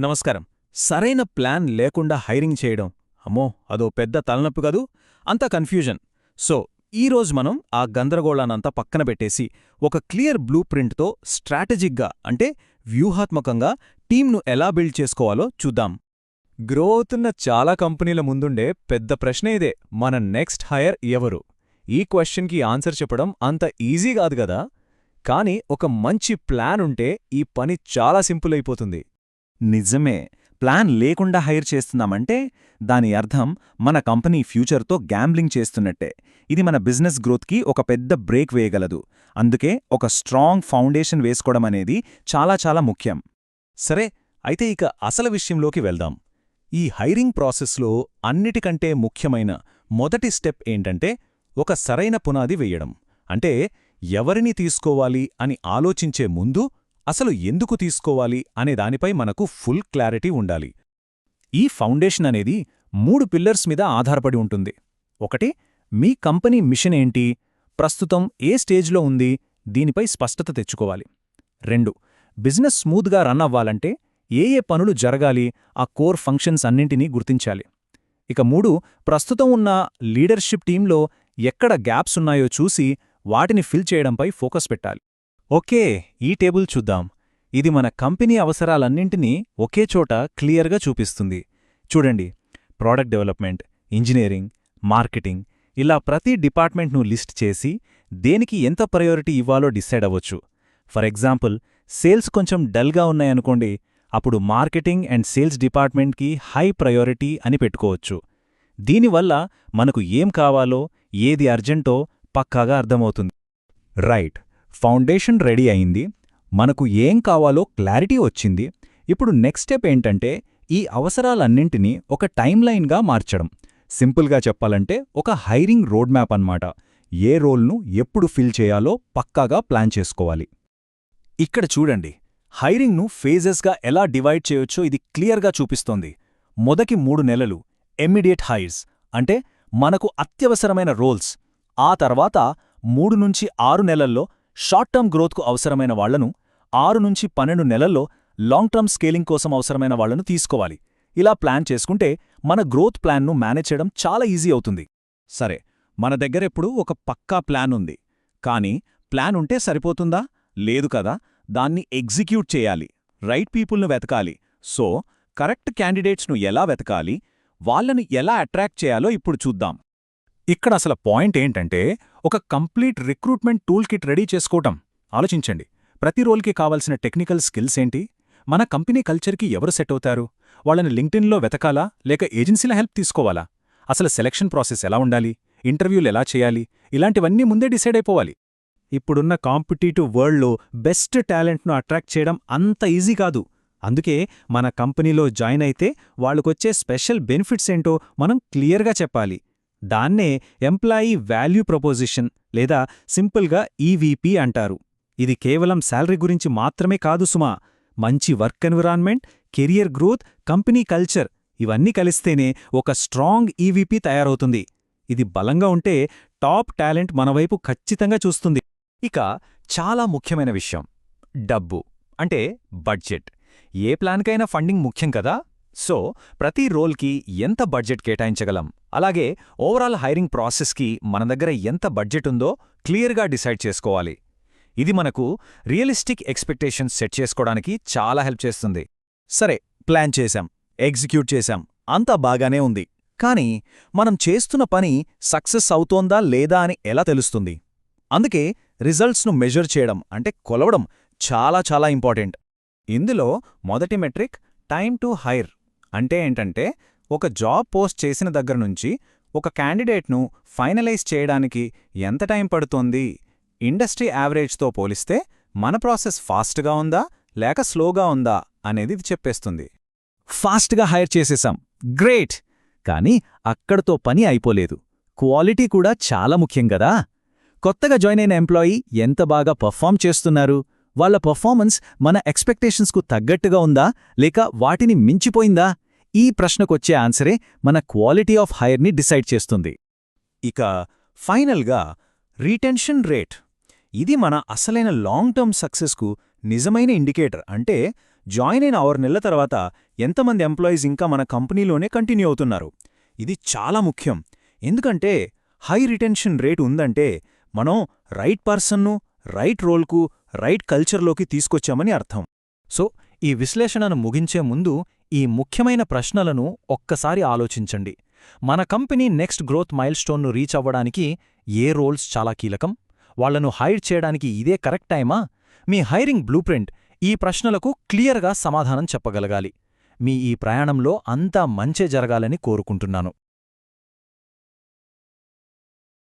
నమస్కారం. సరైన ప్లాన్ లేకుండా హైరింగ్ చేయడం. అమ్మో అదో పెద్ద తలనొప్పి కదూ? అంతా కన్ఫ్యూజన్. సో ఈరోజు మనం ఆ గందరగోళానంతా పక్కన పెట్టేసి ఒక క్లియర్ బ్లూ ప్రింట్తో స్ట్రాటజిక్గా అంటే వ్యూహాత్మకంగా టీంను ఎలా బిల్డ్ చేసుకోవాలో చూద్దాం. గ్రో అవుతున్న చాలా కంపెనీల ముందుండే పెద్ద ప్రశ్న ఇదే. మన నెక్స్ట్ హైర్ ఎవరు? ఈ క్వశ్చన్కి ఆన్సర్ చెప్పడం అంత ఈజీ కాదు కదా? కానీ ఒక మంచి ప్లాన్ ఉంటే ఈ పని చాలా సింపుల్ అయిపోతుంది. నిజమే. ప్లాన్ లేకుండా హైర్ చేస్తున్నామంటే దాని అర్థం మన కంపెనీ ఫ్యూచర్తో గ్యాంబ్లింగ్ చేస్తున్నట్టే. ఇది మన బిజినెస్ గ్రోత్కి ఒక పెద్ద బ్రేక్ వేయగలదు. అందుకే ఒక స్ట్రాంగ్ ఫౌండేషన్ వేసుకోవడం అనేది చాలా చాలా ముఖ్యం. సరే అయితే ఇక అసలు విషయంలోకి వెళ్దాం. ఈ హైరింగ్ ప్రాసెస్లో అన్నిటికంటే ముఖ్యమైన మొదటి స్టెప్ ఏంటంటే ఒక సరైన పునాది వెయ్యడం అంటే ఎవరిని తీసుకోవాలి అని ఆలోచించే ముందు అసలు ఎందుకు తీసుకోవాలి అనే దానిపై మనకు ఫుల్ క్లారిటీ ఉండాలి. ఈ ఫౌండేషన్ అనేది మూడు పిల్లర్స్ మీద ఆధారపడి ఉంటుంది. ఒకటి మీ కంపెనీ మిషన్ ఏంటి? ప్రస్తుతం ఏ స్టేజ్లో ఉంది? దీనిపై స్పష్టత తెచ్చుకోవాలి. రెండు బిజినెస్ స్మూత్గా రన్ అవ్వాలంటే ఏ ఏ పనులు జరగాలి? ఆ కోర్ ఫంక్షన్స్ అన్నింటినీ గుర్తించాలి. ఇక మూడు ప్రస్తుతం ఉన్న లీడర్షిప్ టీంలో ఎక్కడ గ్యాప్స్ ఉన్నాయో చూసి వాటిని ఫిల్ చేయడంపై ఫోకస్ పెట్టాలి. ఓకే ఈ టేబుల్ చూద్దాం. ఇది మన కంపెనీ అవసరాలన్నింటినీ ఒకే చోట క్లియర్గా చూపిస్తుంది. చూడండి. ప్రోడక్ట్ డెవలప్మెంట్ ఇంజనీరింగ్ మార్కెటింగ్ ఇలా ప్రతి డిపార్ట్మెంట్ను లిస్ట్ చేసి దేనికి ఎంత ప్రయారిటీ ఇవ్వాలో డిసైడ్ అవ్వచ్చు. ఫర్ ఎగ్జాంపుల్ సేల్స్ కొంచెం డల్గా ఉన్నాయనుకోండి అప్పుడు మార్కెటింగ్ అండ్ సేల్స్ డిపార్ట్మెంట్కి హై ప్రయారిటీ అని పెట్టుకోవచ్చు. దీనివల్ల మనకు ఏం కావాలో ఏది అర్జెంటో పక్కాగా అర్థమవుతుంది. రైట్. ఫౌండేషన్ రెడీ అయింది. మనకు ఏం కావాలో క్లారిటీ వచ్చింది. ఇప్పుడు నెక్స్ట్ స్టెప్ ఏంటంటే ఈ అవసరాలన్నింటినీ ఒక టైమ్లైన్గా మార్చడం. సింపుల్గా చెప్పాలంటే ఒక హైరింగ్ రోడ్ మ్యాప్ అన్నమాట. ఏ రోల్ను ఎప్పుడు ఫిల్ చేయాలో పక్కాగా ప్లాన్ చేసుకోవాలి. ఇక్కడ చూడండి. హైరింగ్ను ఫేజెస్గా ఎలా డివైడ్ చేయొచ్చో ఇది క్లియర్గా చూపిస్తోంది. మొదటి మూడు నెలలు ఎమ్మీడియట్ హైర్స్ అంటే మనకు అత్యవసరమైన రోల్స్. ఆ తర్వాత మూడు నుంచి ఆరు నెలల్లో షార్ట్ టర్మ్ గ్రోత్కు అవసరమైన వాళ్ళను ఆరు నుంచి పన్నెండు నెలల్లో లాంగ్ టర్మ్ స్కేలింగ్ కోసం అవసరమైన వాళ్ళను తీసుకోవాలి. ఇలా ప్లాన్ చేసుకుంటే మన గ్రోత్ ప్లాన్ను మేనేజ్ చేయడం చాలా ఈజీ అవుతుంది. సరే మన దగ్గరెప్పుడు ఒక పక్కా ప్లాన్ ఉంది. కానీ ప్లాన్ ఉంటే సరిపోతుందా? లేదు కదా దాన్ని ఎగ్జిక్యూట్ చేయాలి. రైట్ పీపుల్ను వెతకాలి. సో కరెక్ట్ క్యాండిడేట్స్ను ఎలా వెతకాలి? వాళ్ళను ఎలా అట్రాక్ట్ చేయాలో ఇప్పుడు చూద్దాం. ఇక్కడ అసలు పాయింట్ ఏంటంటే ఒక complete recruitment tool kit ready చేసుకోవటం. ఆలోచించండి. ప్రతి రోల్కి కావాల్సిన టెక్నికల్ స్కిల్స్ ఏంటి? మన కంపెనీ కల్చర్కి ఎవరు సెట్ అవుతారు? వాళ్ళని లింక్డ్ఇన్లో వెతకాలా? లేక ఏజెన్సీల హెల్ప్ తీసుకోవాలా? అసలు సెలక్షన్ ప్రాసెస్ ఎలా ఉండాలి? ఇంటర్వ్యూలు ఎలా చేయాలి? ఇలాంటివన్నీ ముందే డిసైడ్ అయిపోవాలి. ఇప్పుడున్న కాంపిటీటివ్ వరల్డ్లో బెస్ట్ టాలెంట్ను అట్రాక్ట్ చేయడం అంత ఈజీ కాదు. అందుకే మన కంపెనీలో జాయిన్ అయితే వాళ్ళకొచ్చే స్పెషల్ బెనిఫిట్స్ ఏంటో మనం క్లియర్గా చెప్పాలి. దాన్నే ఎంప్లాయీ వాల్యూ ప్రపోజిషన్ లేదా సింపుల్గా ఈవీపీ అంటారు. ఇది కేవలం శాలరీ గురించి మాత్రమే కాదు సుమా. మంచి work environment career growth company culture ఇవన్నీ కలిస్తేనే ఒక స్ట్రాంగ్ ఈవీపీ తయారవుతుంది. ఇది బలంగా ఉంటే టాప్ టాలెంట్ మనవైపు ఖచ్చితంగా చూస్తుంది. ఇక చాలా ముఖ్యమైన విషయం. డబ్బు. అంటే బడ్జెట్. ఏ ప్లాన్కైనా ఫండింగ్ ముఖ్యం కదా? సో ప్రతి రోల్కి ఎంత బడ్జెట్ కేటాయించగలం? అలాగే ఓవరాల్ హైరింగ్ ప్రాసెస్కి మన దగ్గర ఎంత బడ్జెట్ ఉందో క్లియర్గా డిసైడ్ చేసుకోవాలి. ఇది మనకు రియలిస్టిక్ ఎక్స్పెక్టేషన్స్ సెట్ చేసుకోవడానికి చాలా హెల్ప్ చేస్తుంది. సరే ప్లాన్ చేశాం ఎగ్జిక్యూట్ చేశాం అంతా బాగానే ఉంది. కానీ మనం చేస్తున్న పని సక్సెస్ అవుతోందా లేదా అని ఎలా తెలుస్తుంది? అందుకే రిజల్ట్స్ను మెజర్ చేయడం అంటే కొలవడం చాలా చాలా ఇంపార్టెంట్. ఇందులో మొదటి మెట్రిక్ టైమ్ టు హైర్. అంటే ఏంటంటే ఒక జాబ్ పోస్ట్ చేసిన దగ్గర నుంచి ఒక క్యాండిడేట్ను ఫైనలైజ్ చేయడానికి ఎంత టైం పడుతోంది? ఇండస్ట్రీ యావరేజ్తో పోలిస్తే మన ప్రాసెస్ ఫాస్ట్గా ఉందా? లేక స్లోగా ఉందా? అనేది ఇది చెప్పేస్తుంది. ఫాస్ట్గా హైర్ చేసేశాం గ్రేట్! కానీ అక్కడతో పని అయిపోలేదు. క్వాలిటీ కూడా చాలా ముఖ్యం కదా! కొత్తగా జాయిన్ అయిన ఎంప్లాయీ ఎంత బాగా పర్ఫామ్ చేస్తున్నారు? వాళ్ళ పర్ఫార్మెన్స్ మన ఎక్స్పెక్టేషన్స్కు తగ్గట్టుగా ఉందా? లేక వాటిని మించిపోయిందా? ఈ ప్రశ్నకొచ్చే ఆన్సరే మన క్వాలిటీ ఆఫ్ హైర్ని డిసైడ్ చేస్తుంది. ఇక ఫైనల్గా రీటెన్షన్ రేట్. ఇది మన అసలైన లాంగ్ టర్మ్ సక్సెస్కు నిజమైన ఇండికేటర్. అంటే జాయిన్ అయిన ఆరు నెలల తర్వాత ఎంతమంది ఎంప్లాయీస్ ఇంకా మన కంపెనీలోనే కంటిన్యూ అవుతున్నారు? ఇది చాలా ముఖ్యం. ఎందుకంటే హై రిటెన్షన్ రేట్ ఉందంటే మనం రైట్ పర్సన్ను రైట్ రోల్కు రైట్ కల్చర్లోకి తీసుకొచ్చామని అర్థం. సో ఈ విశ్లేషణను ముగించే ముందు ఈ ముఖ్యమైన ప్రశ్నలను ఒక్కసారి ఆలోచించండి. మన కంపెనీ నెక్స్ట్ గ్రోత్ మైల్స్టోన్ను రీచ్ అవ్వడానికి ఏ రోల్స్ చాలా కీలకం? వాళ్ళను హైర్ చేయడానికి ఇదే కరెక్ట్ టైమా? మీ హైరింగ్ బ్లూ ఈ ప్రశ్నలకు క్లియర్గా సమాధానం చెప్పగలగాలి. మీ ఈ ప్రయాణంలో అంతా మంచే జరగాలని కోరుకుంటున్నాను.